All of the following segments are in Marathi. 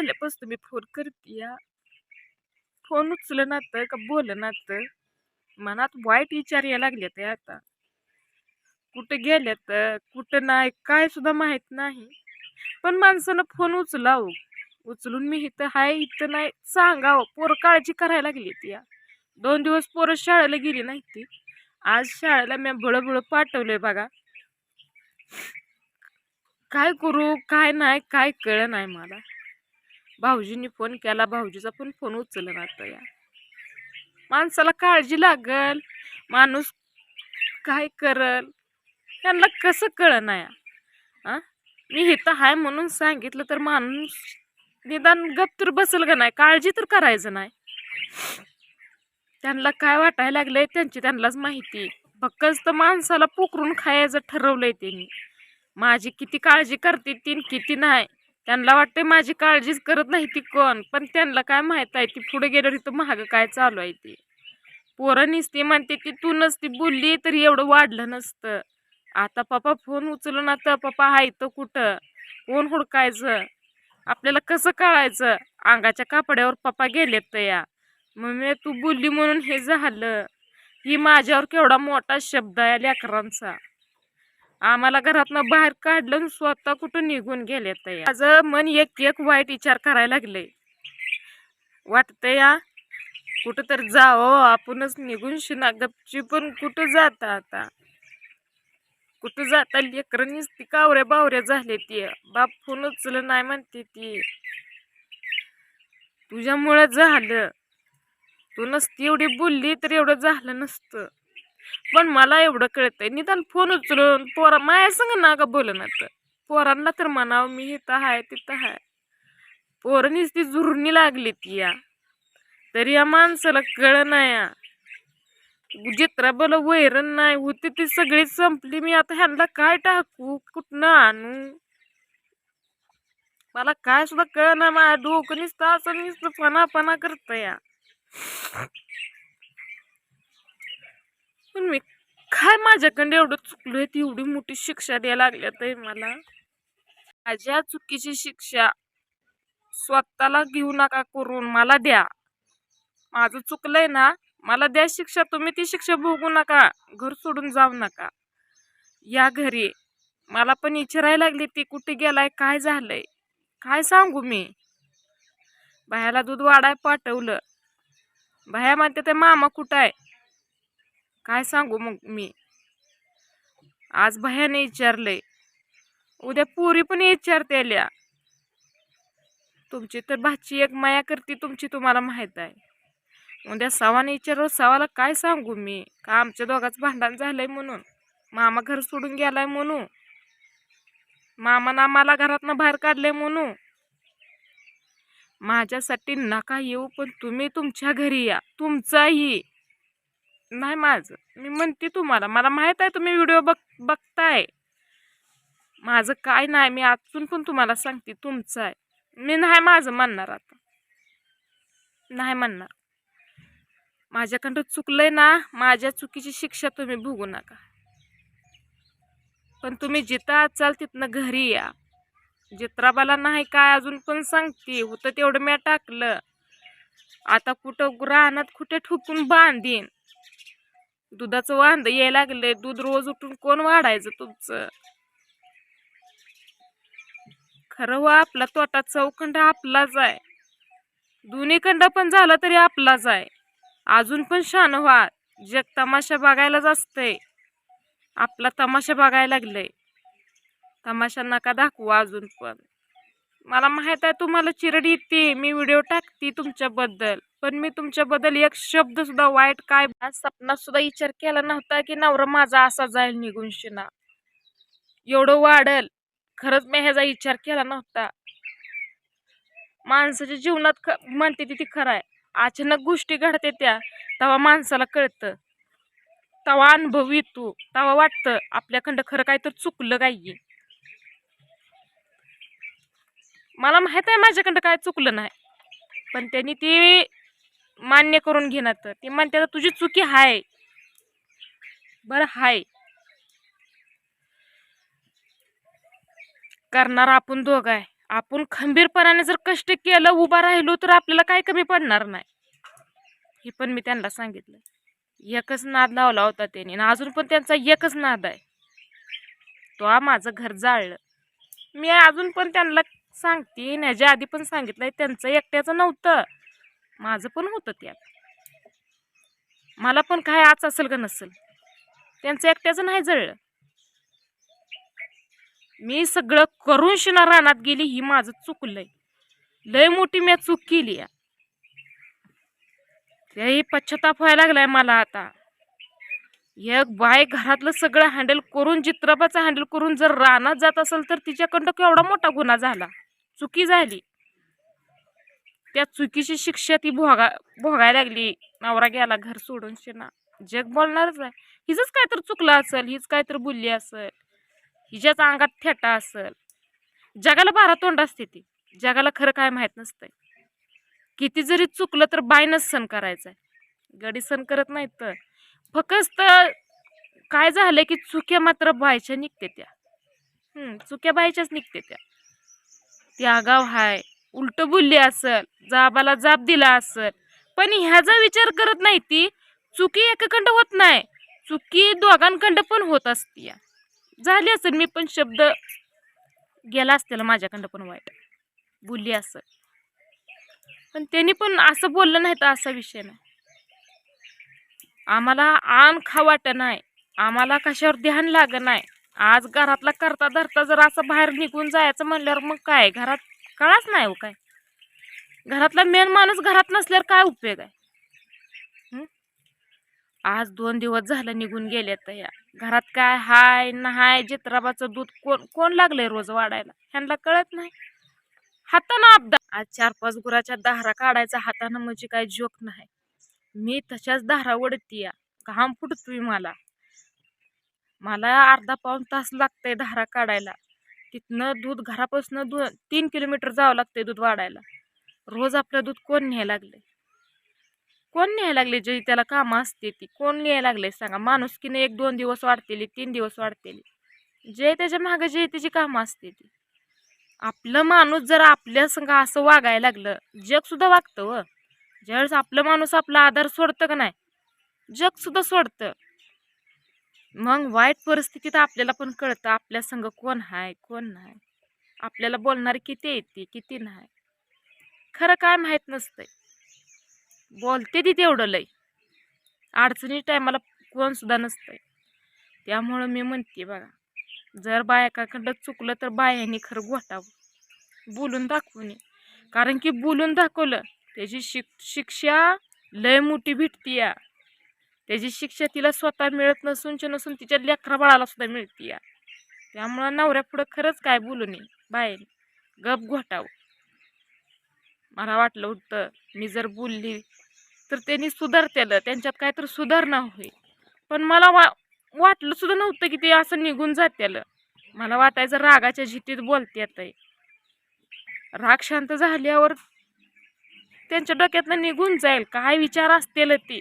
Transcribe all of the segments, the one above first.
गेल्यापासून मी फोन करते या. फोन उचलनात का बोलनात मनात वाईट विचार यायला लागलेत ते आता. कुठं गेल्यात कुठं नाही काय सुद्धा माहीत नाही. पण माणसानं फोन उचलाव. उचलून मी इथं हाय इथं नाही सांगावं. पोरं काळजी करायला लागली ती या. दोन दिवस पोरं शाळेला गेली नाही ती. आज शाळेला मी बळबळ पाठवलंय बघा. काय करू काय नाही काय कळ नाही मला. भाऊजींनी फोन केला भाऊजीचा पण फोन उचलला जातो या. माणसाला काळजी लागल माणूस काय करल त्यांना कसं कळ या? मी मी तर हाय म्हणून सांगितलं तर माणूस निदान गप तर बसल का नाही? काळजी तर करायचं नाही. त्यांना काय वाटायला लागलंय त्यांची त्यांनाच माहिती फक्त तर माणसाला पोकरून खायचं ठरवलंय त्यांनी. माझी किती काळजी करते ती किती नाही. त्यांना वाटते माझी काळजीच करत नाही ती कोण पण त्यांना काय माहीत आहे ती पुढे गेल्यावर इथं महाग काय चालू आहे ती. पोरं निसते म्हणते ती तू नसती बोलली तर एवढं वाढलं नसतं. आता पप्पा फोन उचलं ना तर पप्पा आहे तर कुठं? कोण हुडकायचं? आपल्याला कसं कळायचं? अंगाच्या कापड्यावर पप्पा गेलेत तर या. मग तू बोलली म्हणून हे झालं. ही माझ्यावर केवढा मोठा शब्द आहे लेकरांचा. आम्हाला घरातनं बाहेर काढलं आणि स्वतः कुठं निघून गेले तया माझं मन एक एक वाईट विचार करायला लागले. वाटतंय या कुठं तर जावं हो, आपणच निघून शिना गपची पण कुठं जाता आता? कुठं जाता? लेकरं ती कावऱ्या बावऱ्या झाले ती. बाप फोन उचल नाही म्हणते ती. तुझ्यामुळं झालं. तू नसती एवढी बोलली तर एवढं झालं नसतं. पण मला एवढं कळतंय. निदान फोन उचलून पोरा माया संग ना का बोलणार पोरांना तर म्हणावं मी इथं आहे तिथं आहे पोरं ती झुरणी लागली ती या. तरी या माणसाला कळ नाही या. जित्रा बोल वैरण नाही होती ती सगळी संपली. मी आता ह्यांना काय टाकू? कुठनं आणू? मला काय सुद्धा कळ ना माझ्या डोकं निसतं असं नुसतं फना फना करत या. पण मी काय माझ्याकडे एवढं चुकलोय ती एवढी मोठी शिक्षा द्यायला लागल्या आहे मला. माझ्या चुकीची शिक्षा स्वतःला घेऊ नका करून मला द्या. माझं चुकलंय ना मला द्या शिक्षा तुम्ही ती शिक्षा भोगू नका घर सोडून जाऊ नका. या घरी मला पण विचारायला लागली ती कुठे गेलाय काय झालंय काय सांगू मी? बायाला दूध वाढाय पाठवलं. बाया म्हणते ते मामा कुठं आहे? काय सांगू मग मी? आज भयाने विचारले उद्या पुरी पण विचारते आल्या. तुमची तर भाची एक माया करते तुमची तुम्हाला माहीत आहे. उद्या सवाने विचारव सवाला काय सांगू मी? का आमच्या दोघांचं भांडण झालंय म्हणून? मामा घर सोडून गेलाय म्हणून? मामानं आम्हाला घरातनं बाहेर काढले म्हणू माझ्यासाठी नका येऊ पण तुम्ही तुमच्या घरी या. तुमचाही. नाही माझं. मी म्हणते तुम्हाला मला माहीत आहे तुम्ही व्हिडिओ बघ बघताय. माझं काय नाही मी अजून पण तुम्हाला सांगते तुमचं आहे. मी नाही माझं म्हणणार आता. नाही म्हणणार. माझ्याकडं चुकलंय ना माझ्या चुकीची शिक्षा तुम्ही भोगू नका. पण तुम्ही जिथं असाल तिथनं घरी या. जित्राबाला नाही काय अजून पण सांगते होतं तेवढं मी टाकलं. आता कुठं रानात कुठे ठुकून बांधीन? दुधाचं वांद यायला लागले दूध रोज उठून कोण वाढायचं तुमचं? खरं व आपला तोटा चौखंड आपलाच आहे. दोन्ही खंड पण झाला तरी आपलाच आहे. अजून पण शान व्हा. जग तमाशा बघायलाच असतंय. आपला तमाशा बघायला लागलंय. तमाशा नका दाखवू अजून पण. मला माहीत आहे तुम्हाला चिरड येते. मी व्हिडिओ टाकते तुमच्याबद्दल. पण मी तुमच्याबद्दल एक शब्द सुद्धा वाईट काय सपनात सुद्धा विचार केला नव्हता की नवरा माझा असा जाईल निघून शिना. एवढं वाढल. खरंच मी ह्याचा विचार केला नव्हता. माणसाच्या जीवनात ख म्हणते ती खरं आहे. अचानक गोष्टी घडते त्या तेव्हा माणसाला कळतं. तेव्हा अनुभव येतो. तेव्हा वाटतं आपल्याकडं खरं काय तर चुकलं काही मला माहीत आहे माझ्याकडं काय चुकलं नाही. पण त्यांनी ती मान्य करून घेणार तर. ते म्हणते तुझी चुकी हाय. बरं हाय. करणार आपण दोघं आहे आपण खंबीरपणाने जर कष्ट केलं उभा राहिलो तर आपल्याला काय कमी पडणार नाही. हे पण मी त्यांना सांगितलं. एकच नाद लावला होता त्यांनी. आणि अजून पण त्यांचा एकच नाद आहे. तो माझं घर जाळलं. मी अजून पण त्यांना सांगते. येण्याच्या आधी पण सांगितलंय. त्यांचं एकट्याचं नव्हतं. माझं पण होतं त्यात. मला पण काय आज असेल का नसेल. त्यांचं एकट्याचं नाही जळलं. मी सगळं करून शिना रानात गेली ही माझं चुकलंय. लय मोठी मी चूक केली आहे त्याही पश्चाताप व्हायला लागलाय मला आता. एक बाय घरातलं सगळं हँडल करून चित्रपाचं हँडल करून जर रानात जात असेल तर तिच्याकडं केवढा मोठा गुन्हा झाला. चुकी झाली. त्या चुकीची शिक्षा ती भोगा भोगायला लागली. नवरा गेला घर सोडून शिना. जग बोलणारच आहे हिचंच काय तर चुकलं असेल हीच काय तर बोलली असेल. हिच्याच अंगात थेटा असेल. जगाला बारा तोंड असते ती. जगाला खरं काय माहीत नसतंय. किती जरी चुकलं तर बायनच सण करायचंय. गडी सण करत नाहीत तर. फक्त काय झालं की चुक्या मात्र बायच्या निघते त्या. चुक्या बायच्याच निघते त्या. ती आगाव हाय. उलट बोलली असल जाबाला जाब दिला असल. पण ह्याचा विचार करत नाही ती. चुकी एकाखंड होत नाही. चुकी दोघांखंड पण होत असती झाली असेल मी पण शब्द. गेला असतेला माझ्याकडं पण वाईट. बोलली असं पण त्यांनी पण असं बोललं नाही तर असा विषय नाही. आम्हाला आण खा वाट नाही. आम्हाला कशावर ध्यान लागत नाही. आज घरातला करता धरता जर असं बाहेर निघून जायचं म्हणल्यावर मग काय? घरात कळाच नाही हो काय? घरातला मेन माणूस घरात नसल्यावर काय उपयोग आहे? आज दोन दिवस झालं निघून गेले तर या. घरात काय हाय नाय जित्राबाचं दूध कोण कोण लागलंय रोज वाढायला? ह्यांना कळत नाही. हातानं अपदा आज चार पाच गुराच्या दारा काढायचा हातानं म्हणजे काय जोक नाही. मी तशाच दारा ओढती या घाम फुटतोय मला. मला अर्धा पाऊण तास लागतंय धारा काढायला. तिथनं दूध घरापासून दो तीन किलोमीटर जावं लागतंय दूध वाढायला. रोज आपलं दूध कोण न्यायला लागले? कोण न्यायला लागले? जे त्याला कामं असते ती कोण न्यायला लागले? सांगा. माणुसकीने एक दोन दिवस वाढतेली तीन दिवस वाढतेली. जे त्याच्यामागे जे त्याची कामं असते ती. आपलं माणूस जर आपल्या संग असं वागायला लागलं जगसुद्धा वागतं व. ज्यावेळेस आपलं माणूस आपला आधार सोडतं का नाही? जगसुद्धा सोडतं. मग वाईट परिस्थितीत आपल्याला पण कळतं आपल्या संघ कोण आहे कोण नाही. आपल्याला बोलणारे किती येते किती नाही. खरं काय माहीत नसतंय. बोलते ती तेवढं लय. अडचणी टायमाला कोण सुद्धा नसतंय. त्यामुळं मी म्हणते बघा जर बायकाकडं चुकलं तर बायांनी खरं गोठावं बोलून दाखवू नये कारण की बोलून दाखवलं त्याची शिक शिक्षा लय मोठी भेटती या त्याची शिक्षा तिला स्वतः मिळत नसूनच्या नसून तिच्या लेकरा बाळाला सुद्धा मिळते या. त्यामुळं नवऱ्या पुढं खरंच काय बोलू नये. बाहेर. गप घोटाव. मला वाटलं होतं मी जर बोलली तर त्यांनी सुधारतेलं त्यांच्यात काय तर सुधारणा होईल. पण मला वा वाटलं सुद्धा नव्हतं की ते असं निघून जात्यालं. मला वाटायचं रागाच्या झितीत बोलते आहे राग शांत झाल्यावर त्यांच्या डोक्यातनं निघून जाईल. काय विचार असतील ते.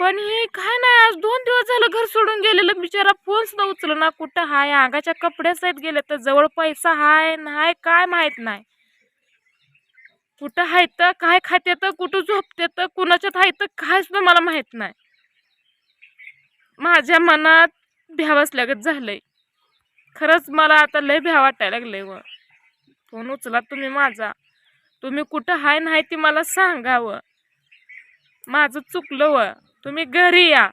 पण हे काय नाही आज दोन दिवस झालं घर सोडून गेलेलं. बिचारा फोन सुद्धा उचल ना कुठं हाय? अंगाच्या कपड्यासहित गेले तर जवळ पैसा हाय नाही काय माहीत नाही. कुठं हाय तर काय खाते तर कुठं झोपते तर कुणाच्यात हाय तर काय सुद्धा मला माहीत नाही. माझ्या मनात भ्यावाच लागत झालंय. खरंच मला आता लय भ्या वाटायला लागलंय व. फोन उचला तुम्ही माझा. तुम्ही कुठं हाय नाही ती मला सांगावं. माझं चुकलं व. तुम्ही घरी या.